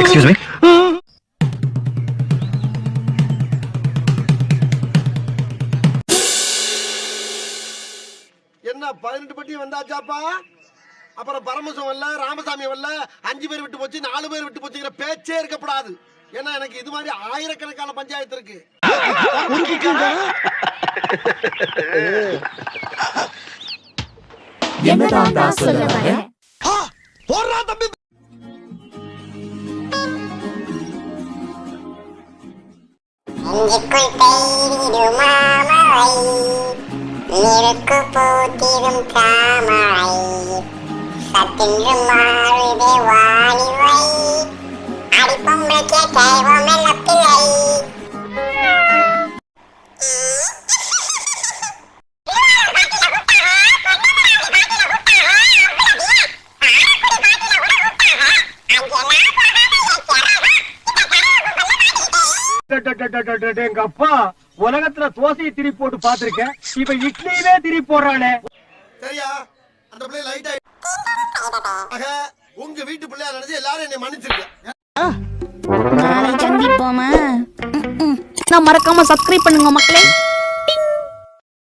Excuse me என்ன பதினெட்டு பட்டி வந்தாச்சாப்பா? அப்புறம் பரமசம் வரல ராமசாமி வரல அஞ்சு பேர் விட்டு போச்சு நாலு பேர் விட்டு போச்சுங்கிற பேச்சே இருக்கப்படாது. ஏன்னா எனக்கு இது மாதிரி ஆயிரக்கணக்கான பஞ்சாயத்து இருக்கு. என்னதான்டா சொல்ல வர நெஞ்சுக்குள் பெய்திடும் மாமழை நெருக்கு பூத்திடும் தாமரை. சத்தென்று மாறுதே தெய்வமெல்ல எங்க அப்பா உலகத்துல தோசையை திரி போட்டு பாத்திருக்கேன் இப்ப இட்லியவே திரி போடுறானே சரியா அந்த பிள்ளை லைட் ஆக உங்க வீட்டு பிள்ளையா நினைச்சு எல்லாரும் என்னை மன்னிச்சிருக்கேன் நாளை சந்திப்போமா நான் மறக்காம சப்ஸ்கிரைப் பண்ணுங்க மக்களே